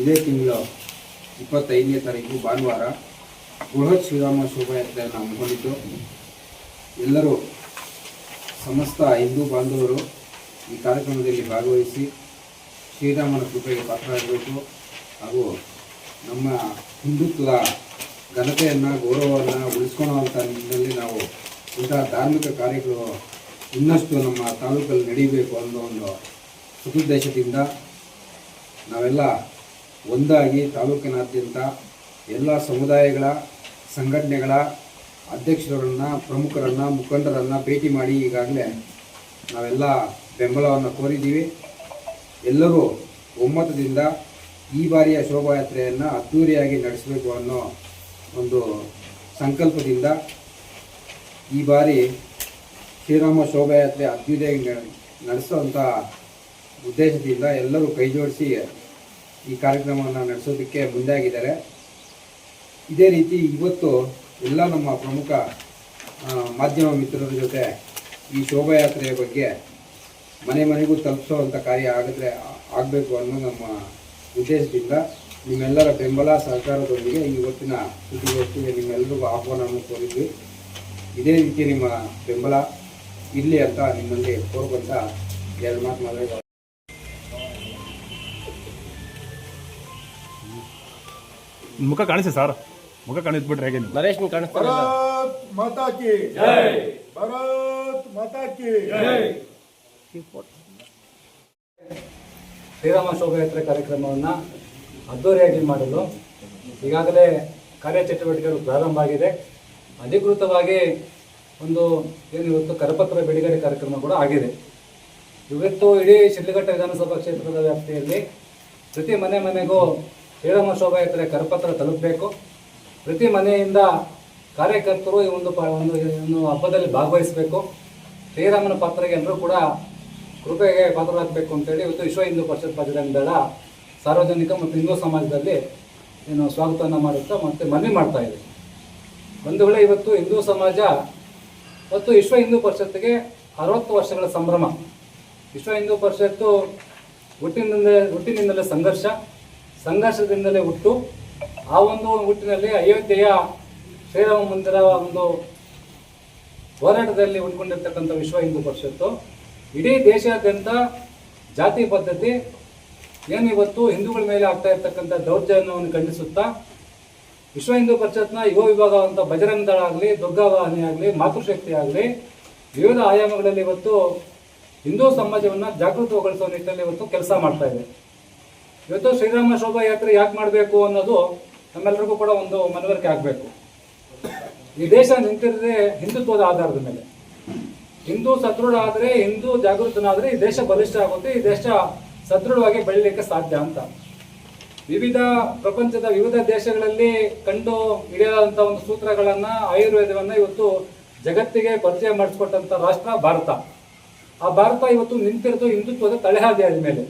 ಇದೇ ತಿಂಗಳ ಇಪ್ಪತ್ತೈದನೇ ತಾರೀಕು ಭಾನುವಾರ ಬೃಹತ್ ಶ್ರೀರಾಮ ಶೋಭಾಯಾತ್ರೆಯನ್ನು ಹಮ್ಮಿಕೊಂಡಿದ್ದು. ಎಲ್ಲರೂ ಸಮಸ್ತ ಹಿಂದೂ ಬಾಂಧವರು ಈ ಕಾರ್ಯಕ್ರಮದಲ್ಲಿ ಭಾಗವಹಿಸಿ ಶ್ರೀರಾಮನ ಕೃಪೆಗೆ ಪಾತ್ರರಾಗಬೇಕು ಹಾಗೂ ನಮ್ಮ ಹಿಂದುತ್ವದ ಘನತೆಯನ್ನು, ಗೌರವವನ್ನು ಉಳಿಸ್ಕೊಳ್ಳುವಂಥ ನಿಟ್ಟಿನಲ್ಲಿ ನಾವು ಇಂತಹ ಧಾರ್ಮಿಕ ಕಾರ್ಯಗಳು ಇನ್ನಷ್ಟು ನಮ್ಮ ತಾಲೂಕಲ್ಲಿ ನಡೀಬೇಕು ಅನ್ನೋ ಒಂದು ಸದುದ್ದೇಶದಿಂದ ನಾವೆಲ್ಲ ಒಂದಾಗಿ ತಾಲೂಕಿನಾದ್ಯಂತ ಎಲ್ಲ ಸಮುದಾಯಗಳ ಸಂಘಟನೆಗಳ ಅಧ್ಯಕ್ಷರನ್ನು, ಪ್ರಮುಖರನ್ನು, ಮುಖಂಡರನ್ನು ಭೇಟಿ ಮಾಡಿ ಈಗಾಗಲೇ ನಾವೆಲ್ಲ ಬೆಂಬಲವನ್ನು ಕೋರಿದ್ದೀವಿ. ಎಲ್ಲರೂ ಒಮ್ಮತದಿಂದ ಈ ಬಾರಿಯ ಶೋಭಾಯಾತ್ರೆಯನ್ನು ಅದ್ಧೂರಿಯಾಗಿ ನಡೆಸಬೇಕು ಅನ್ನೋ ಒಂದು ಸಂಕಲ್ಪದಿಂದ ಈ ಬಾರಿ ಶ್ರೀರಾಮ ಶೋಭಾಯಾತ್ರೆ ಅದ್ದೂರಿಯಾಗಿ ನಡೆಸುವಂಥ ಉದ್ದೇಶದಿಂದ ಎಲ್ಲರೂ ಕೈ ಜೋಡಿಸಿ ಈ ಕಾರ್ಯಕ್ರಮವನ್ನು ನಡೆಸೋದಕ್ಕೆ ಮುಂದಾಗಿದ್ದಾರೆ. ಇದೇ ರೀತಿ ಇವತ್ತು ಎಲ್ಲ ನಮ್ಮ ಪ್ರಮುಖ ಮಾಧ್ಯಮ ಮಿತ್ರರ ಜೊತೆ ಈ ಶೋಭಾಯಾತ್ರೆಯ ಬಗ್ಗೆ ಮನೆ ಮನೆಗೂ ತಲುಪಿಸೋವಂಥ ಕಾರ್ಯ ಆಗಿದ್ರೆ ಆಗಬೇಕು ಅನ್ನೋ ನಮ್ಮ ಉದ್ದೇಶದಿಂದ ನಿಮ್ಮೆಲ್ಲರ ಬೆಂಬಲ ಸಹಕಾರದೊಂದಿಗೆ ಇವತ್ತಿನ ಸುದ್ದಿಗೋಷ್ಠಿಗೆ ನಿಮ್ಮೆಲ್ಲರಿಗೂ ಆಹ್ವಾನವನ್ನು ಕೋರಿದ್ವಿ. ಇದೇ ರೀತಿ ನಿಮ್ಮ ಬೆಂಬಲ ಇರಲಿ ಅಂತ ನಿಮ್ಮಲ್ಲಿ ಕೋರ್ಕೊಂತ ಎರಡು ಮಾತು ಮಾತಾಡೋದು ಮುಖ ಕಾಣಿಸಿ ಸರ್? ಮುಖ ಕಾಣಿಸ್ಬಿಟ್ರೆ ಹೇಗೆ ನರೇಶ್ ಶ್ರೀರಾಮ ಶೋಭಾಯಾತ್ರೆ ಕಾರ್ಯಕ್ರಮವನ್ನು ಅದ್ದೂರಿಯಾಗಿ ಮಾಡಲು ಈಗಾಗಲೇ ಕಾರ್ಯಚಟುವಟಿಕೆಗಳು ಪ್ರಾರಂಭ ಆಗಿದೆ. ಅಧಿಕೃತವಾಗಿ ಒಂದು ಏನಿವತ್ತು ಕರಪತ್ರ ಬಿಡುಗಡೆ ಕಾರ್ಯಕ್ರಮ ಕೂಡ ಆಗಿದೆ. ಇವತ್ತು ಇಡೀ ಶಿಡ್ಲಘಟ್ಟ ವಿಧಾನಸಭಾ ಕ್ಷೇತ್ರದ ವ್ಯಾಪ್ತಿಯಲ್ಲಿ ಪ್ರತಿ ಮನೆ ಮನೆಗೂ ಶ್ರೀರಾಮ ಶೋಭಾಯಾತ್ರೆ ಕರಪತ್ರ ತಲುಪಬೇಕು. ಪ್ರತಿ ಮನೆಯಿಂದ ಕಾರ್ಯಕರ್ತರು ಈ ಒಂದು ಒಂದು ಒಂದು ಹಬ್ಬದಲ್ಲಿ ಭಾಗವಹಿಸಬೇಕು. ಶ್ರೀರಾಮನ ಪಾತ್ರಗೆ ಎಲ್ಲರೂ ಕೂಡ ಕೃಪೆಗೆ ಪಾತ್ರರಾಗಬೇಕು ಅಂತೇಳಿ ಇವತ್ತು ವಿಶ್ವ ಹಿಂದೂ ಪರಿಷತ್ ಬಜರಂಗ ದಳ ಸಾರ್ವಜನಿಕ ಮತ್ತು ಹಿಂದೂ ಸಮಾಜದಲ್ಲಿ ಏನು ಸ್ವಾಗತವನ್ನು ಮಾಡುತ್ತಾ ಮತ್ತು ಮನವಿ ಮಾಡ್ತಾ ಇದೆ. ಒಂದು ವೇಳೆ ಇವತ್ತು ಹಿಂದೂ ಸಮಾಜ ಮತ್ತು ವಿಶ್ವ ಹಿಂದೂ ಪರಿಷತ್ತಿಗೆ ಅರವತ್ತು ವರ್ಷಗಳ ಸಂಭ್ರಮ. ವಿಶ್ವ ಹಿಂದೂ ಪರಿಷತ್ತು ಹುಟ್ಟಿನಿಂದ ಹುಟ್ಟಿನಿಂದಲೇ ಸಂಘರ್ಷ. ಸಂಘರ್ಷದಿಂದಲೇ ಹುಟ್ಟು. ಆ ಒಂದು ಹುಟ್ಟಿನಲ್ಲಿ ಅಯೋಧ್ಯೆಯ ಶ್ರೀರಾಮ ಮಂದಿರ ಒಂದು ಹೋರಾಟದಲ್ಲಿ ಉಳ್ಕೊಂಡಿರ್ತಕ್ಕಂಥ ವಿಶ್ವ ಹಿಂದೂ ಪರಿಷತ್ತು. ಇಡೀ ದೇಶಾದ್ಯಂತ ಜಾತಿ ಪದ್ಧತಿ ಏನು ಇವತ್ತು ಹಿಂದೂಗಳ ಮೇಲೆ ಆಗ್ತಾ ಇರ್ತಕ್ಕಂಥ ದೌರ್ಜನ್ಯವನ್ನು ಖಂಡಿಸುತ್ತಾ, ವಿಶ್ವ ಹಿಂದೂ ಪರಿಷತ್ನ ಯುವ ವಿಭಾಗ ಅಂತ ಬಜರಂಗ ದಳ ಆಗಲಿ ದುರ್ಗಾವಾಹಿನಿ ಆಗಲಿ ಮಾತೃಶಕ್ತಿ ಆಗಲಿ, ವಿವಿಧ ಆಯಾಮಗಳಲ್ಲಿ ಇವತ್ತು ಹಿಂದೂ ಸಮಾಜವನ್ನು ಜಾಗೃತಗೊಳಿಸುವ ನಿಟ್ಟಿನಲ್ಲಿ ಇವತ್ತು ಕೆಲಸ ಮಾಡ್ತಾ ಇದೆ. ಇವತ್ತು ಶ್ರೀರಾಮ ಶೋಭಾಯಾತ್ರೆ ಯಾಕೆ ಮಾಡಬೇಕು ಅನ್ನೋದು ನಮ್ಮೆಲ್ಲರಿಗೂ ಕೂಡ ಒಂದು ಮನವರಿಕೆ ಆಗಬೇಕು. ಈ ದೇಶ ನಿಂತಿರದೆ ಹಿಂದುತ್ವದ ಆಧಾರದ ಮೇಲೆ. ಹಿಂದೂ ಸದೃಢ ಆದರೆ ಹಿಂದೂ ಜಾಗೃತನಾದರೆ ಈ ದೇಶ ಬಲಿಷ್ಠ ಆಗುತ್ತೆ, ಈ ದೇಶ ಸದೃಢವಾಗಿ ಬೆಳೀಲಿಕ್ಕೆ ಸಾಧ್ಯ ಅಂತ. ವಿವಿಧ ಪ್ರಪಂಚದ ವಿವಿಧ ದೇಶಗಳಲ್ಲಿ ಕಂಡು ಹಿಡಿಯದಂಥ ಒಂದು ಸೂತ್ರಗಳನ್ನ ಆಯುರ್ವೇದವನ್ನ ಇವತ್ತು ಜಗತ್ತಿಗೆ ಪರಿಚಯ ಮಾಡಿಸ್ಕೊಟ್ಟಂಥ ರಾಷ್ಟ್ರ ಭಾರತ. ಆ ಭಾರತ ಇವತ್ತು ನಿಂತಿರೋದು ಹಿಂದುತ್ವದ ತಳೆಹಾದಿ ಮೇಲೆ.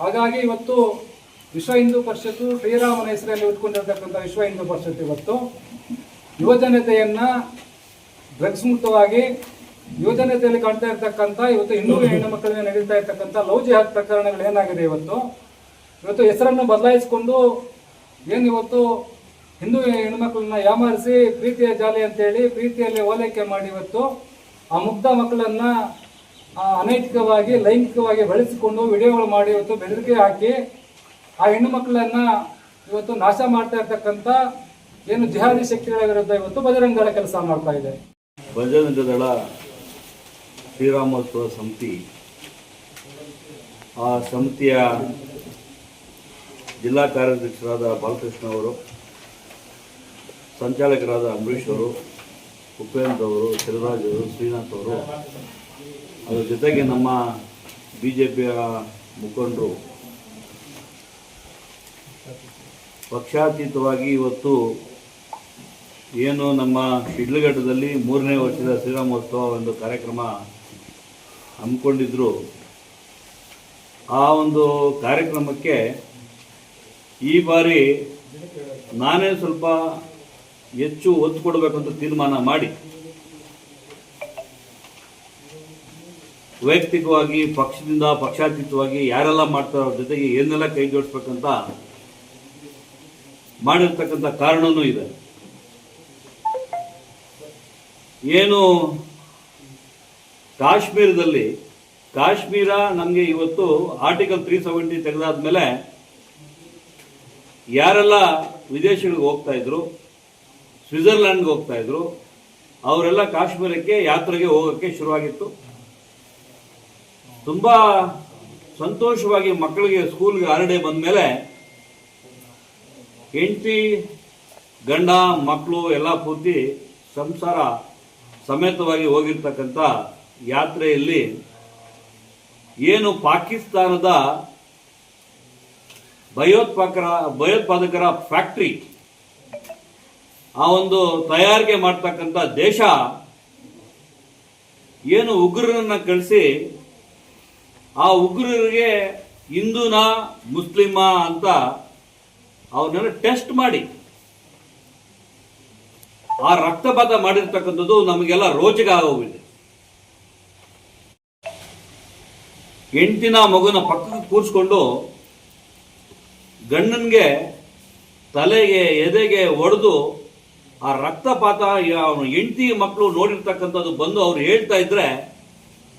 ಹಾಗಾಗಿ ಇವತ್ತು ವಿಶ್ವ ಹಿಂದೂ ಪರಿಷತ್ತು ಶ್ರೀರಾಮನ ಹೆಸರಲ್ಲಿ ಉಟ್ಕೊಂಡಿರ್ತಕ್ಕಂಥ ವಿಶ್ವ ಹಿಂದೂ ಪರಿಷತ್ ಇವತ್ತು ಯುವಜನತೆಯನ್ನ ಡ್ರಗ್ಸ್ ಮುಕ್ತವಾಗಿ ಯುವಜನತೆಯಲ್ಲಿ ಕಾಣ್ತಾ ಇರ್ತಕ್ಕಂಥ ಇವತ್ತು ಹಿಂದೂ ಹೆಣ್ಣು ಮಕ್ಕಳಿಗೆ ನಡೀತಾ ಇರ್ತಕ್ಕಂಥ ಲವ್ ಜಿಹಾದ್ ಪ್ರಕರಣಗಳು ಏನಾಗಿದೆ ಇವತ್ತು? ಇವತ್ತು ಹೆಸರನ್ನು ಬದಲಾಯಿಸಿಕೊಂಡು ಏನು ಇವತ್ತು ಹಿಂದೂ ಹೆಣ್ಮಕ್ಳನ್ನ ಯಾಮಾರಿಸಿ ಪ್ರೀತಿಯ ಜಾಲಿ ಅಂತೇಳಿ ಪ್ರೀತಿಯಲ್ಲಿ ಓಲೈಕೆ ಮಾಡಿ ಇವತ್ತು ಆ ಮುಗ್ಧ ಮಕ್ಕಳನ್ನ ಅನೈತಿಕವಾಗಿ, ಲೈಂಗಿಕವಾಗಿ ಬಳಸಿಕೊಂಡು ವಿಡಿಯೋಗಳು ಮಾಡಿ ಇವತ್ತು ಬೆದರಿಕೆ ಹಾಕಿ ಆ ಹೆಣ್ಣು ಮಕ್ಕಳನ್ನ ಇವತ್ತು ನಾಶ ಮಾಡ್ತಾ ಇರ್ತಕ್ಕಂಥ ಏನು ಜಿಹಾದಿ ಶಕ್ತಿಗಳ ವಿರುದ್ಧ ಇವತ್ತು ಬಜರಂಗ ದಳ ಕೆಲಸ ಮಾಡ್ತಾ ಇದೆ. ಬಜರಂಗ ದಳ ಶ್ರೀರಾಮೋತ್ಸವ ಸಮಿತಿ, ಆ ಸಮಿತಿಯ ಜಿಲ್ಲಾ ಕಾರ್ಯಾಧ್ಯಕ್ಷರಾದ ಬಾಲಕೃಷ್ಣ ಅವರು, ಸಂಚಾಲಕರಾದ ಅಂಬರೀಶ್ ಅವರು, ಉಪೇಂದ್ರ ಅವರು ಅವರು, ಶ್ರೀನಾಥ್ ಅವರು ಅದರ ಜೊತೆಗೆ ನಮ್ಮ ಬಿ ಜೆ ಪಿಯ ಮುಖಂಡರು ಪಕ್ಷಾತೀತವಾಗಿ ಇವತ್ತು ಏನು ನಮ್ಮ ಶಿಡ್ಲಘಟ್ಟದಲ್ಲಿ ಮೂರನೇ ವರ್ಷದ ಶ್ರೀರಾಮೋತ್ಸವ ಒಂದು ಕಾರ್ಯಕ್ರಮ ಹಮ್ಮಿಕೊಂಡಿದ್ದರು ಆ ಒಂದು ಕಾರ್ಯಕ್ರಮಕ್ಕೆ ಈ ಬಾರಿ ನಾನೇ ಸ್ವಲ್ಪ ಹೆಚ್ಚು ಒತ್ತು ಕೊಡಬೇಕಂತ ತೀರ್ಮಾನ ಮಾಡಿ. ವೈಯಕ್ತಿಕವಾಗಿ, ಪಕ್ಷದಿಂದ, ಪಕ್ಷಾತೀತವಾಗಿ ಯಾರೆಲ್ಲ ಮಾಡ್ತಾರೋ ಅವ್ರ ಜೊತೆಗೆ ಏನೆಲ್ಲ ಕೈ ಜೋಡಿಸ್ಬೇಕಂತ ಮಾಡಿರ್ತಕ್ಕಂಥ ಕಾರಣನೂ ಇದೆ. ಏನು ಕಾಶ್ಮೀರದಲ್ಲಿ, ಕಾಶ್ಮೀರ ನಮಗೆ ಇವತ್ತು ಆರ್ಟಿಕಲ್ ತ್ರೀ ಸೆವೆಂಟಿ ತೆಗೆದಾದ್ಮೇಲೆ ಯಾರೆಲ್ಲ ವಿದೇಶಗಳಿಗೆ ಹೋಗ್ತಾ ಇದ್ರು ಸ್ವಿಟ್ಜರ್ಲ್ಯಾಂಡ್ಗೆ ಹೋಗ್ತಾ ಇದ್ರು, ಅವರೆಲ್ಲ ಕಾಶ್ಮೀರಕ್ಕೆ, ಯಾತ್ರೆಗೆ ಹೋಗೋಕ್ಕೆ ಶುರುವಾಗಿತ್ತು. ತುಂಬ ಸಂತೋಷವಾಗಿ ಮಕ್ಕಳಿಗೆ ಸ್ಕೂಲ್ಗೆ ಹಾಲಿಡೇ ಬಂದ ಮೇಲೆ ಹೆಂಡತಿ, ಗಂಡ ಮಕ್ಕಳು ಎಲ್ಲ ಪೂರ್ತಿ ಸಂಸಾರ ಸಮೇತವಾಗಿ ಹೋಗಿರ್ತಕ್ಕಂಥ ಯಾತ್ರೆಯಲ್ಲಿ ಏನು ಪಾಕಿಸ್ತಾನದ ಭಯೋತ್ಪಾದಕರ ಭಯೋತ್ಪಾದಕರ ಫ್ಯಾಕ್ಟ್ರಿ, ಆ ಒಂದು ತಯಾರಿಕೆ ಮಾಡ್ತಕ್ಕಂಥ ದೇಶ ಏನು ಉಗ್ರರನ್ನ ಕಳಿಸಿ ಆ ಉಗ್ರರಿಗೆ ಹಿಂದೂನಾ, ಮುಸ್ಲಿಮ ಅಂತ ಅವನ್ನೆಲ್ಲ ಟೆಸ್ಟ್ ಮಾಡಿ. ಆ ರಕ್ತಪಾತ ಮಾಡಿರ್ತಕ್ಕಂಥದ್ದು ನಮಗೆಲ್ಲ ರೋಚಕ ಆಗೋಗಿದೆ. ಹೆಂಡತಿನ ಮಗುನ ಪಕ್ಕಕ್ಕೆ ಕೂರಿಸ್ಕೊಂಡು ಗಂಡನಿಗೆ ತಲೆಗೆ, ಎದೆಗೆ ಒಡೆದು ಆ ರಕ್ತಪಾತ ಅವನು ಹೆಂಡತಿ ಮಕ್ಕಳು ನೋಡಿರ್ತಕ್ಕಂಥದ್ದು ಬಂದು ಅವ್ರು ಹೇಳ್ತಾ ಇದ್ರೆ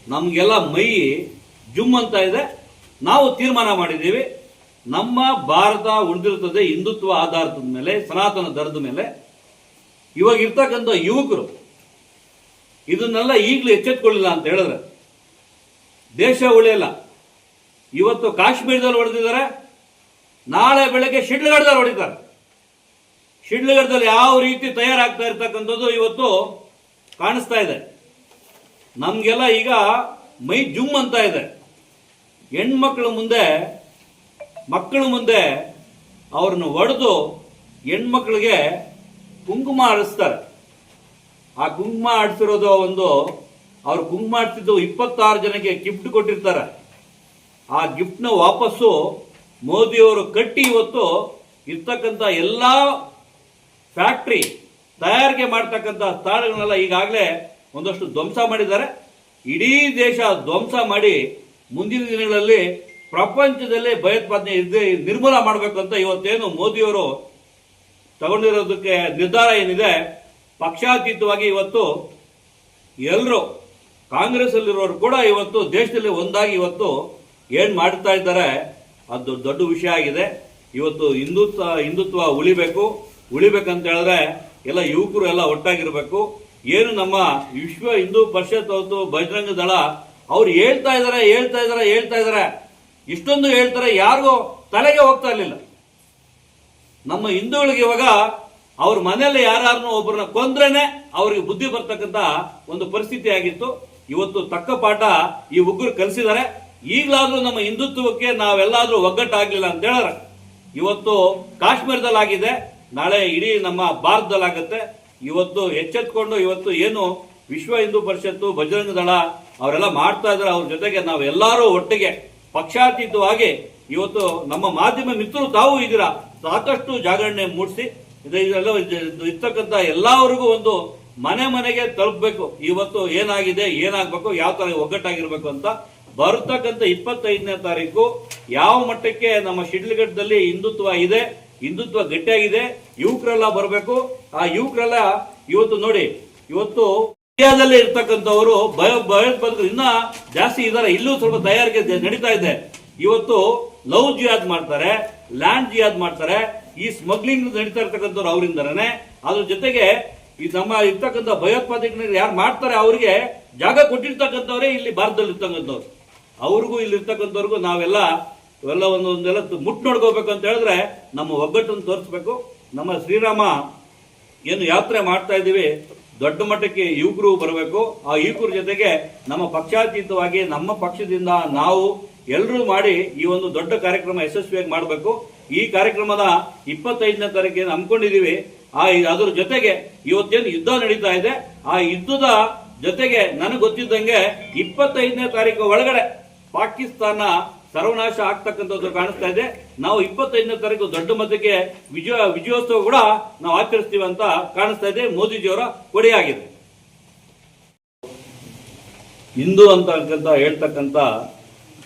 ನಮಗೆಲ್ಲ ಮೈ ಜುಮ್ ಅಂತ ಇದೆ. ನಾವು ತೀರ್ಮಾನ ಮಾಡಿದ್ದೀವಿ. ನಮ್ಮ ಭಾರತ ಉಳಿದಿರುತ್ತದೆ ಹಿಂದುತ್ವ ಆಧಾರದ ಮೇಲೆ, ಸನಾತನ ದರದ ಮೇಲೆ. ಇವಾಗ ಇರ್ತಕ್ಕಂಥ ಯುವಕರು ಇದನ್ನೆಲ್ಲ ಈಗಲೂ ಎಚ್ಚೆತ್ಕೊಳ್ಳಿಲ್ಲ ಅಂತ ಹೇಳಿದ್ರೆ, ದೇಶ ಉಳಿಯಲ್ಲ ಇವತ್ತು ಕಾಶ್ಮೀರದಲ್ಲಿ ಹೊಡೆದಿದ್ದಾರೆ. ನಾಳೆ ಬೆಳಗ್ಗೆ ಶಿಡ್ಲಘಟ್ಟದಲ್ಲಿ ಹೊಡಿತಾರೆ. ಶಿಡ್ಲಘಟ್ಟದಲ್ಲಿ ಯಾವ ರೀತಿ ತಯಾರಾಗ್ತಾ ಇರ್ತಕ್ಕಂಥದ್ದು ಇವತ್ತು ಕಾಣಿಸ್ತಾ ಇದೆ. ನಮಗೆಲ್ಲ ಈಗ ಮೈ ಜುಮ್ ಅಂತ ಇದೆ. ಹೆಣ್ಮಕ್ಳ ಮುಂದೆ, ಮಕ್ಕಳ ಮುಂದೆ ಅವ್ರನ್ನ ಒಡೆದು ಹೆಣ್ಮಕ್ಳಿಗೆ ಕುಂಕುಮ ಆಡಿಸ್ತಾರೆ ಆ ಕುಂಕುಮ ಆಡಿಸಿರೋದು ಒಂದು, ಅವ್ರು ಕುಂಕುಮ ಆಡ್ತಿದ್ದು ಇಪ್ಪತ್ತಾರು ಜನಕ್ಕೆ ಗಿಫ್ಟ್ ಕೊಟ್ಟಿರ್ತಾರೆ. ಆ ಗಿಫ್ಟ್ನ ವಾಪಸ್ಸು ಮೋದಿಯವರು ಕಟ್ಟಿ ಇವತ್ತು ಇರ್ತಕ್ಕಂಥ ಎಲ್ಲ ಫ್ಯಾಕ್ಟ್ರಿ ತಯಾರಿಕೆ ಮಾಡ್ತಕ್ಕಂಥ ಸ್ಥಳಗಳನ್ನೆಲ್ಲ ಈಗಾಗಲೇ ಒಂದಷ್ಟು ಧ್ವಂಸ ಮಾಡಿದ್ದಾರೆ. ಇಡೀ ದೇಶ ಧ್ವಂಸ ಮಾಡಿ ಮುಂದಿನ ದಿನಗಳಲ್ಲಿ ಪ್ರಪಂಚದಲ್ಲೇ ಭಯೋತ್ಪಾದನೆ ಇದ್ದೇ ನಿರ್ಮೂಲ ಮಾಡಬೇಕು ಅಂತ ಇವತ್ತೇನು ಮೋದಿಯವರು ತಗೊಂಡಿರೋದಕ್ಕೆ ನಿರ್ಧಾರ ಏನಿದೆ, ಪಕ್ಷಾತೀತವಾಗಿ ಇವತ್ತು ಎಲ್ಲರೂ ಕಾಂಗ್ರೆಸ್ ಅಲ್ಲಿರೋರು ಕೂಡ ಇವತ್ತು ದೇಶದಲ್ಲಿ ಒಂದಾಗಿ ಇವತ್ತು ಏನ್ ಮಾಡ್ತಾ ಇದ್ದಾರೆ, ಅದು ದೊಡ್ಡ ವಿಷಯ ಆಗಿದೆ. ಇವತ್ತು ಹಿಂದುತ್ವ ಹಿಂದುತ್ವ ಉಳಿಬೇಕು. ಉಳಿಬೇಕಂತ ಹೇಳಿದ್ರೆ ಎಲ್ಲ ಯುವಕರು ಎಲ್ಲ ಒಟ್ಟಾಗಿರ್ಬೇಕು. ಏನು ನಮ್ಮ ವಿಶ್ವ ಹಿಂದೂ ಪರಿಷತ್ ಅವತ್ತು ಬಜರಂಗ ದಳ ಅವ್ರು ಹೇಳ್ತಾ ಇದಾರೆ ಹೇಳ್ತಾ ಇದಾರೆ ಹೇಳ್ತಾ ಇದಾರೆ. ಇಷ್ಟೊಂದು ಹೇಳ್ತಾರೆ, ಯಾರಿಗೂ ತಲೆಗೆ ಹೋಗ್ತಾ ಇರಲಿಲ್ಲ. ನಮ್ಮ ಹಿಂದೂಗಳಿಗೆ ಇವಾಗ ಅವ್ರ ಮನೆಯಲ್ಲಿ ಯಾರನ್ನು ಒಬ್ಬರನ್ನ ಕೊಂದ್ರೇನೆ ಅವ್ರಿಗೆ ಬುದ್ಧಿ ಬರ್ತಕ್ಕಂತ ಒಂದು ಪರಿಸ್ಥಿತಿ ಆಗಿತ್ತು. ಇವತ್ತು ತಕ್ಕ ಪಾಠ ಈ ಉಗ್ರರು ಕಲಿಸಿದ್ದಾರೆ. ಈಗಲಾದ್ರೂ ನಮ್ಮ ಹಿಂದುತ್ವಕ್ಕೆ ನಾವೆಲ್ಲಾದ್ರೂ ಒಗ್ಗಟ್ಟಾಗಲಿಲ್ಲ ಅಂತ ಹೇಳಾರೆ. ಇವತ್ತು ಕಾಶ್ಮೀರದಲ್ಲಿ ಆಗಿದೆ ನಾಳೆ ಇಡೀ ನಮ್ಮ ಭಾರತದಲ್ಲಾಗುತ್ತೆ. ಇವತ್ತು ಎಚ್ಚೆತ್ಕೊಂಡು ಇವತ್ತು ಏನು ವಿಶ್ವ ಹಿಂದೂ ಪರಿಷತ್ತು, ಬಜರಂಗ ದಳ ಅವರೆಲ್ಲ ಮಾಡ್ತಾ ಇದ್ದಾರೆ. ಅವ್ರ ಜೊತೆಗೆ ನಾವೆಲ್ಲರೂ ಒಟ್ಟಿಗೆ ಪಕ್ಷಾತೀತವಾಗಿ ಇವತ್ತು ನಮ್ಮ ಮಾಧ್ಯಮ ಮಿತ್ರರು ತಾವು ಇದ್ದೀರಾ? ಸಾಕಷ್ಟು ಜಾಗರಣೆ ಮೂಡಿಸಿ ಇದೆಲ್ಲ ಇರ್ತಕ್ಕಂಥ ಎಲ್ಲವರಿಗೂ ಒಂದು ಮನೆ ಮನೆಗೆ ತಲುಪಬೇಕು. ಇವತ್ತು ಏನಾಗಿದೆ, ಏನಾಗಬೇಕು, ಯಾವ ತರ ಒಗ್ಗಟ್ಟಾಗಿರ್ಬೇಕು ಅಂತ ಬರ್ತಕ್ಕಂಥ ಇಪ್ಪತ್ತೈದನೇ ತಾರೀಕು ಯಾವ ಮಟ್ಟಕ್ಕೆ ನಮ್ಮ ಶಿಡ್ಲಘಟ್ಟದಲ್ಲಿ ಹಿಂದುತ್ವ ಇದೆ, ಹಿಂದುತ್ವ ಗಟ್ಟಿಯಾಗಿದೆ, ಯುವಕರೆಲ್ಲ ಬರಬೇಕು. ಆ ಯುವಕರೆಲ್ಲ ಇವತ್ತು ನೋಡಿ, ಇವತ್ತು ಇಂಡಿಯಾದಲ್ಲಿ ಇರ್ತಕ್ಕಂಥವರು ಭಯ ಭಯೋತ್ಪಾದಕರು ಇನ್ನ ಜಾಸ್ತಿ ಇದ್ದಾರೆ ಇಲ್ಲೂ ಸ್ವಲ್ಪ ತಯಾರಿಕೆ ನಡೀತಾ ಇದೆ. ಇವತ್ತು ಲವ್ ಜಿಯಾದ್ ಮಾಡ್ತಾರೆ, ಲ್ಯಾಂಡ್ ಜಿಯಾದ್ ಮಾಡ್ತಾರೆ. ಈ ಸ್ಮಗ್ಲಿಂಗ್ ನಡೀತಾ ಇರ್ತಕ್ಕಂಥವ್ರು ಅವರಿಂದನೇ. ಅದ್ರ ಜೊತೆಗೆ ಈ ನಮ್ಮ ಇರ್ತಕ್ಕಂಥ ಭಯೋತ್ಪಾದಕರು ಯಾರು ಮಾಡ್ತಾರೆ ಅವರಿಗೆ ಜಾಗ ಕೊಟ್ಟಿರ್ತಕ್ಕಂಥವ್ರೆ ಇಲ್ಲಿ ಭಾರತದಲ್ಲಿ ಇರ್ತಕ್ಕಂಥವ್ರು ಅವ್ರಿಗೂ ಇಲ್ಲಿ ಇರ್ತಕ್ಕಂಥವ್ರಿಗೂ ನಾವೆಲ್ಲ ಇವೆಲ್ಲ ಒಂದು ಒಂದೆಲ್ಲ ಮುಟ್ ನೋಡ್ಕೋಬೇಕು ಅಂತ ಹೇಳಿದ್ರೆ ನಮ್ಮ ಒಗ್ಗಟ್ಟನ್ನು ತೋರಿಸ್ಬೇಕು. ನಮ್ಮ ಶ್ರೀರಾಮ ಏನು ಯಾತ್ರೆ ಮಾಡ್ತಾ ಇದ್ದೀವಿ. ದೊಡ್ಡ ಮಟ್ಟಕ್ಕೆ ಯುವಕರು ಬರಬೇಕು. ಆ ಯುವಕರ ಜೊತೆಗೆ ನಮ್ಮ ಪಕ್ಷಾತೀತವಾಗಿ, ನಮ್ಮ ಪಕ್ಷದಿಂದ ನಾವು ಎಲ್ಲರೂ ಮಾಡಿ ಈ ಒಂದು ದೊಡ್ಡ ಕಾರ್ಯಕ್ರಮ ಯಶಸ್ವಿಯಾಗಿ ಮಾಡಬೇಕು. ಈ ಕಾರ್ಯಕ್ರಮದ ಇಪ್ಪತ್ತೈದನೇ ತಾರೀಕಿನ ಹಮ್ಮಿಕೊಂಡಿದ್ದೀವಿ. ಆ ಅದರ ಜೊತೆಗೆ ಇವತ್ತೇನು ಯುದ್ಧ ನಡೀತಾ ಇದೆ. ಆ ಯುದ್ಧದ ಜೊತೆಗೆ ನನಗೆ ಗೊತ್ತಿದ್ದಂಗೆ ಇಪ್ಪತ್ತೈದನೇ ತಾರೀಕು ಒಳಗಡೆ ಪಾಕಿಸ್ತಾನ ಸರ್ವನಾಶ ಆಗ್ತಕ್ಕಂಥದ್ದು ಕಾಣಿಸ್ತಾ ಇದೆ. ನಾವು ಇಪ್ಪತ್ತೈದನೇ ತಾರೀಕು ದೊಡ್ಡ ಮಟ್ಟಕ್ಕೆ ವಿಜಯ, ವಿಜಯೋತ್ಸವ ಕೂಡ ನಾವು ಆಚರಿಸ್ತೀವಿ ಅಂತ ಕಾಣಿಸ್ತಾ ಇದೆ. ಮೋದಿಜಿಯವರ ಕೊಡೆಯಾಗಿದೆ. ಹಿಂದೂ ಅಂತಕ್ಕಂಥ ಹೇಳ್ತಕ್ಕಂಥ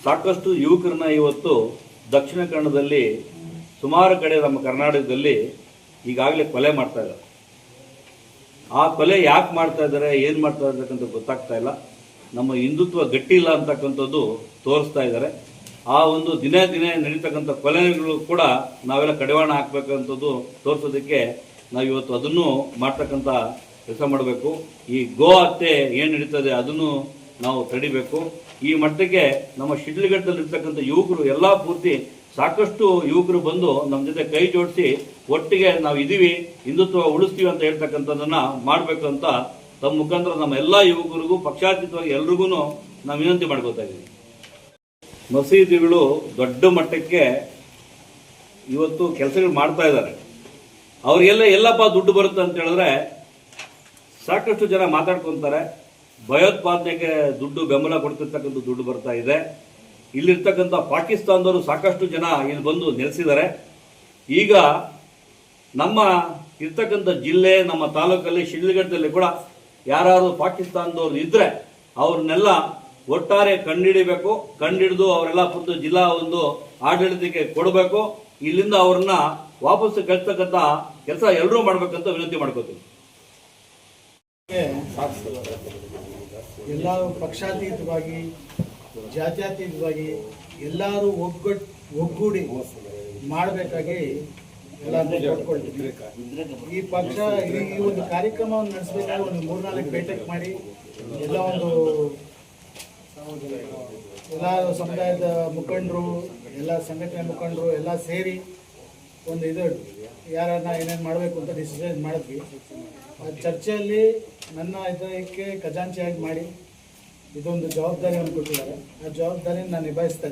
ಸಾಕಷ್ಟು ಯುವಕರನ್ನ ಇವತ್ತು ದಕ್ಷಿಣ ಕನ್ನಡದಲ್ಲಿ ಸುಮಾರು ಕಡೆ ನಮ್ಮ ಕರ್ನಾಟಕದಲ್ಲಿ ಈಗಾಗಲೇ ಕೊಲೆ ಮಾಡ್ತಾ ಇದ್ದಾರೆ. ಆ ಕೊಲೆ ಯಾಕೆ ಮಾಡ್ತಾ ಇದ್ದಾರೆ, ಏನು ಮಾಡ್ತಾ ಇರ್ತಕ್ಕಂಥ ಗೊತ್ತಾಗ್ತಾ ಇಲ್ಲ. ನಮ್ಮ ಹಿಂದುತ್ವ ಗಟ್ಟಿ ಇಲ್ಲ ಅಂತಕ್ಕಂಥದ್ದು ತೋರಿಸ್ತಾ ಇದ್ದಾರೆ. ಆ ಒಂದು ದಿನೇ ದಿನೇ ನಡೀತಕ್ಕಂಥ ಕೊಲೆಗಳು ಕೂಡ ನಾವೆಲ್ಲ ಕಡಿವಾಣ ಹಾಕ್ಬೇಕಂಥದ್ದು ತೋರಿಸೋದಕ್ಕೆ ನಾವು ಇವತ್ತು ಅದನ್ನು ಮಾಡ್ತಕ್ಕಂಥ ಕೆಲಸ ಮಾಡಬೇಕು. ಈ ಗೋ ಹತ್ಯೆ ಏನು ನಡೀತದೆ ಅದನ್ನು ನಾವು ತಡಿಬೇಕು. ಈ ಮಟ್ಟಕ್ಕೆ ನಮ್ಮ ಶಿಡ್ಲಘಟ್ಟದಲ್ಲಿರ್ತಕ್ಕಂಥ ಯುವಕರು ಎಲ್ಲ ಪೂರ್ತಿ ಸಾಕಷ್ಟು ಯುವಕರು ಬಂದು ನಮ್ಮ ಜೊತೆ ಕೈ ಜೋಡಿಸಿ ಒಟ್ಟಿಗೆ ನಾವು ಇದೀವಿ, ಹಿಂದುತ್ವ ಉಳಿಸ್ತೀವಿ ಅಂತ ಹೇಳ್ತಕ್ಕಂಥದ್ದನ್ನು ಮಾಡಬೇಕು ಅಂತ ತಮ್ಮ ಮುಖಾಂತರ ನಮ್ಮ ಎಲ್ಲ ಯುವಕರಿಗೂ, ಪಕ್ಷಾತೀತವಾಗಿ ಎಲ್ರಿಗೂ ನಾವು ವಿನಂತಿ ಮಾಡ್ಕೋತಾ ಇದ್ದೀವಿ. ಮಸೀದಿಗಳು ದೊಡ್ಡ ಮಟ್ಟಕ್ಕೆ ಇವತ್ತು ಕೆಲಸಗಳು ಮಾಡ್ತಾ ಇದ್ದಾರೆ. ಅವ್ರಿಗೆಲ್ಲ ಎಲ್ಲಪ್ಪ ದುಡ್ಡು ಬರುತ್ತೆ ಅಂತ ಹೇಳಿದ್ರೆ ಸಾಕಷ್ಟು ಜನ ಮಾತಾಡ್ಕೊತಾರೆ. ಭಯೋತ್ಪಾದನೆಗೆ ದುಡ್ಡು ಬೆಂಬಲ ಕೊಡ್ತಿರ್ತಕ್ಕಂಥ ದುಡ್ಡು ಬರ್ತಾ ಇದೆ. ಇಲ್ಲಿರ್ತಕ್ಕಂಥ ಪಾಕಿಸ್ತಾನದವರು ಸಾಕಷ್ಟು ಜನ ಇಲ್ಲಿ ಬಂದು ನೆಲೆಸಿದ್ದಾರೆ. ಈಗ ನಮ್ಮ ಇರ್ತಕ್ಕಂಥ ಜಿಲ್ಲೆ, ನಮ್ಮ ತಾಲೂಕಲ್ಲಿ, ಶಿಡ್ಲಘಟ್ಟದಲ್ಲಿ ಕೂಡ ಯಾರಾದರೂ ಪಾಕಿಸ್ತಾನದವ್ರು ಇದ್ದರೆ ಅವ್ರನ್ನೆಲ್ಲ ಒಟ್ಟಾರೆ ಕಂಡಿಡಿಬೇಕು, ಕಂಡಿಡಿದು ಅವರೆಲ್ಲ ಪುತ್ತು ಜಿಲ್ಲಾ ಒಂದು ಆಡಳಿತಕ್ಕೆ ಕೊಡಬೇಕು. ಇಲ್ಲಿಂದ ಅವ್ರನ್ನ ವಾಪಸ್ ಕಳ್ತಕ್ಕಂಥ ಕೆಲಸ ಎಲ್ಲರೂ ಮಾಡ್ಬೇಕಂತ ವಿನಂತಿ ಮಾಡ್ಕೋತೀವಿ ಎಲ್ಲ ಪಕ್ಷಾತೀತವಾಗಿ, ಜಾತ್ಯತೀತವಾಗಿ ಎಲ್ಲರೂ ಒಗ್ಗಟ್ಟು ಒಗ್ಗೂಡಿ ಮಾಡಬೇಕಾಗಿ ಎಲ್ಲ ಈ ಪಕ್ಷ, ಈ ಒಂದು ಕಾರ್ಯಕ್ರಮವನ್ನು ನಡೆಸಬೇಕಾದ್ರೆ ಒಂದು ಮೂರ್ನಾಲ್ಕು ಭೇಟಕ್ ಮಾಡಿ ಎಲ್ಲ ಒಂದು ಎಲ್ಲ ಸಮುದಾಯದ ಮುಖಂಡರು, ಎಲ್ಲ ಸಂಘಟನೆ ಮುಖಂಡರು ಎಲ್ಲ ಸೇರಿ ಒಂದು ಇದು ಯಾರನ್ನ ಏನೇನು ಮಾಡಬೇಕು ಅಂತ ಡಿಸಿಷನ್ ಮಾಡಿದ್ವಿ. ಆ ಚರ್ಚೆಯಲ್ಲಿ ನನ್ನ ಇದಕ್ಕೆ ಖಜಾಂಚಿಯಾಗಿ ಮಾಡಿ ಇದೊಂದು ಜವಾಬ್ದಾರಿಯನ್ನು ಕೊಟ್ಟಿದ್ದಾರೆ ಆ ಜವಾಬ್ದಾರಿಯನ್ನು ನಾನು ನಿಭಾಯಿಸ್ತಾ